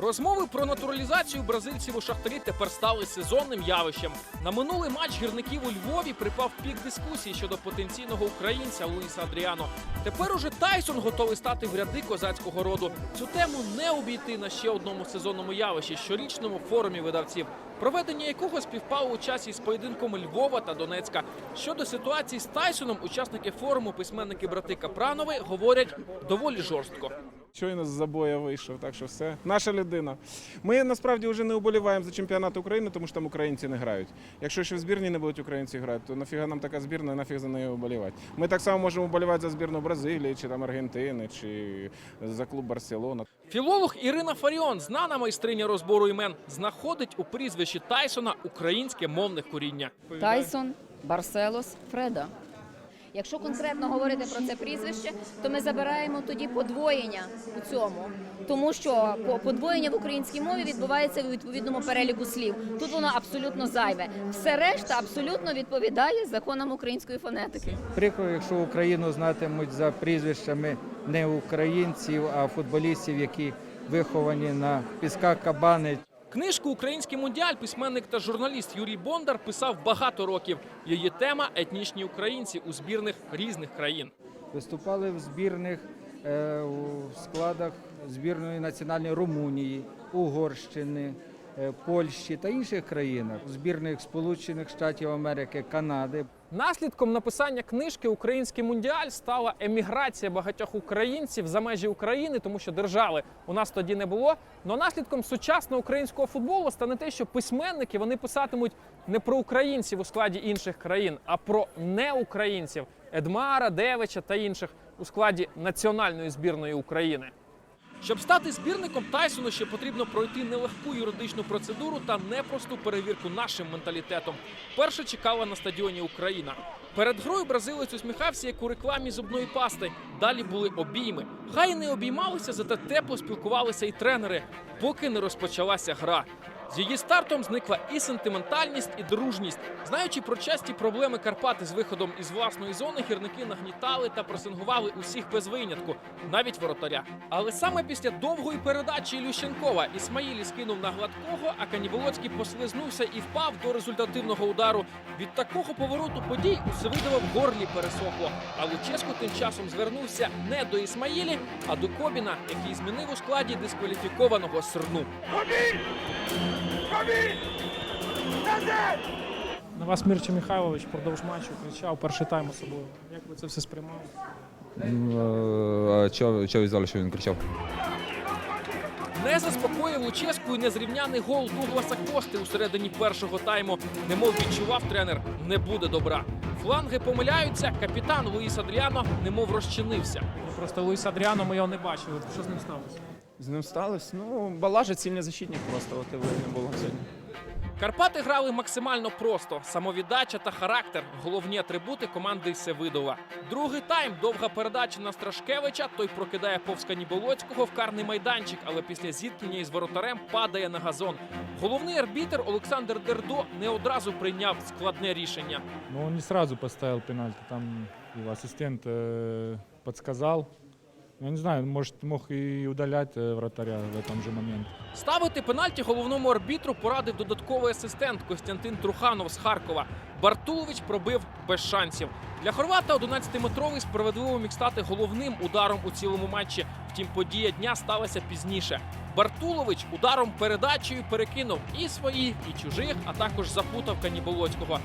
Розмови про натуралізацію бразильців у шахтарі тепер стали сезонним явищем. На минулий матч гірників у Львові припав пік дискусії щодо потенційного українця Луїса Адріано. Тепер уже Тайсон готовий стати в ряди козацького роду. Цю тему не обійти на ще одному сезонному явищі щорічному форумі видавців, проведення якого співпало у часі з поєдинком Львова та Донецька. Щодо ситуації з Тайсоном, учасники форуму, письменники брати Капранови говорять доволі жорстко. Щойно з забоя вийшов, так що все. Наша людина. Ми насправді вже не уболіваємо за чемпіонат України, тому що там українці не грають. Якщо ще в збірні не будуть українці грати, то нафіга нам така збірна, нафіг за нею вболівати. Ми так само можемо вболівати за збірну Бразилії, чи там Аргентини, чи за клуб Барселона. Філолог Ірина Фаріон, знана майстриня розбору імен, знаходить у прізвищі Тайсона українське мовне коріння. Тайсон, Барселос, Фреда. Якщо конкретно говорити про це прізвище, то ми забираємо тоді подвоєння у цьому, тому що по- подвоєння в українській мові відбувається у відповідному переліку слів. Тут воно абсолютно зайве. Все решта абсолютно відповідає законам української фонетики. Прикро, якщо Україну знатимуть за прізвищами не українців, а футболістів, які виховані на пісках Кабани Книжку Український мундіаль письменник та журналіст Юрій Бондар писав багато років. Її тема етнічні українці у збірних різних країн. виступали в збірних е, у складах збірної національної Румунії, Угорщини, е, Польщі та інших країнах, збірних Сполучених Штатів Америки, Канади. Наслідком написання книжки Український мундіаль стала еміграція багатьох українців за межі України, тому що держави у нас тоді не було. Но наслідком сучасного українського футболу стане те, що письменники вони писатимуть не про українців у складі інших країн, а про неукраїнців Едмара, Девича та інших у складі національної збірної України. Щоб стати збірником Тайсону, ще потрібно пройти нелегку юридичну процедуру та непросту перевірку нашим менталітетом. Перша чекала на стадіоні Україна. Перед грою бразилець усміхався, як у рекламі зубної пасти. Далі були обійми. Хай не обіймалися, зате тепло спілкувалися і тренери, поки не розпочалася гра. З її стартом зникла і сентиментальність, і дружність. Знаючи про часті проблеми Карпати з виходом із власної зони, гірники нагнітали та пресингували усіх без винятку, навіть воротаря. Але саме після довгої передачі Ілющенкова Ісмаїлі скинув на гладкого, а Каніболоцький послизнувся і впав до результативного удару. Від такого повороту подій у Севидова в горлі пересохло. А Луческо тим часом звернувся не до Ісмаїлі, а до Кобіна, який змінив у складі дискваліфікованого Срну. На вас Мірча Михайлович впродовж матчу кричав перший тайм особливо. Як ви це все сприймали? Ну, А чого, чого ви знали, що він кричав? Не заспокоїв Луческу і незрівняний гол Дугласа Кости у середині першого тайму. Немов відчував тренер, не буде добра. Фланги помиляються. Капітан Луїс Адріано немов розчинився. Просто Луїс Адріано ми його не бачили. Що з ним сталося? З ним сталося. Ну, балажить сильний защитник просто, от і не було сьогодні. Карпати грали максимально просто: самовіддача та характер головні атрибути команди Севидова. Другий тайм довга передача на Страшкевича. Той прокидає повз Каніболоцького в карний майданчик, але після зіткнення із воротарем падає на газон. Головний арбітр Олександр Дердо не одразу прийняв складне рішення. Но он не сразу поставил пенальти, там его ассистент э, подсказал. Я не знаю, может, мог и удалять э, вратаря в этом же моменте. Ставити пенальті головному арбітру порадив додатковий асистент Костянтин Труханов з Харкова. Бартулович пробив без шансів. Для хорвата 11-метровий справедливо міг стати головним ударом у цілому матчі. Втім, подія дня сталася пізніше. Бартулович ударом передачею перекинув і своїх, і чужих, а також запутав Каніболоцького.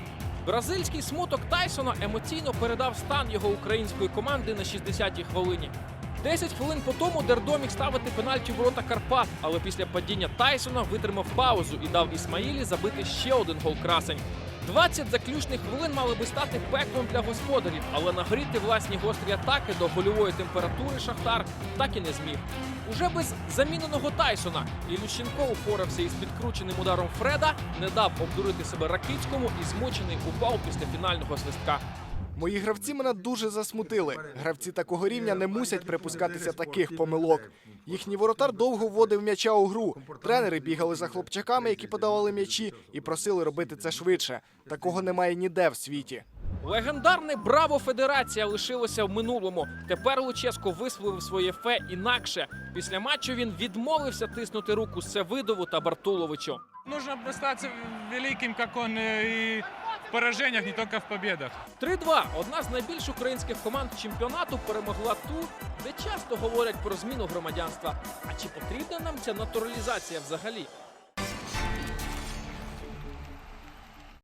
Бразильський смуток Тайсона емоційно передав стан його української команди на 60-й хвилині. 10 хвилин по тому Дердо міг ставити пенальті ворота Карпат, але після падіння Тайсона витримав паузу і дав Ісмаїлі забити ще один гол красень. 20 заключних хвилин мали би стати пеклом для господарів, але нагріти власні гострі атаки до гольової температури Шахтар так і не зміг. Уже без заміненого Тайсона Ілющенко упорався із підкрученим ударом Фреда, не дав обдурити себе Ракицькому і змучений упав після фінального свистка. Мої гравці мене дуже засмутили. Гравці такого рівня не мусять припускатися таких помилок. Їхній воротар довго вводив м'яча у гру. Тренери бігали за хлопчаками, які подавали м'ячі, і просили робити це швидше. Такого немає ніде в світі. Легендарне Браво Федерація лишилося в минулому. Тепер Луческо висловив своє фе інакше. Після матчу він відмовився тиснути руку Севидову та Бартуловичу. Нужно остаться великим, как он, э, и в поражениях, не только в победах. 3-2. Одна з найбільш українських команд чемпіонату перемогла ту, де часто говорять про зміну громадянства. А чи потрібна нам ця натуралізація взагалі?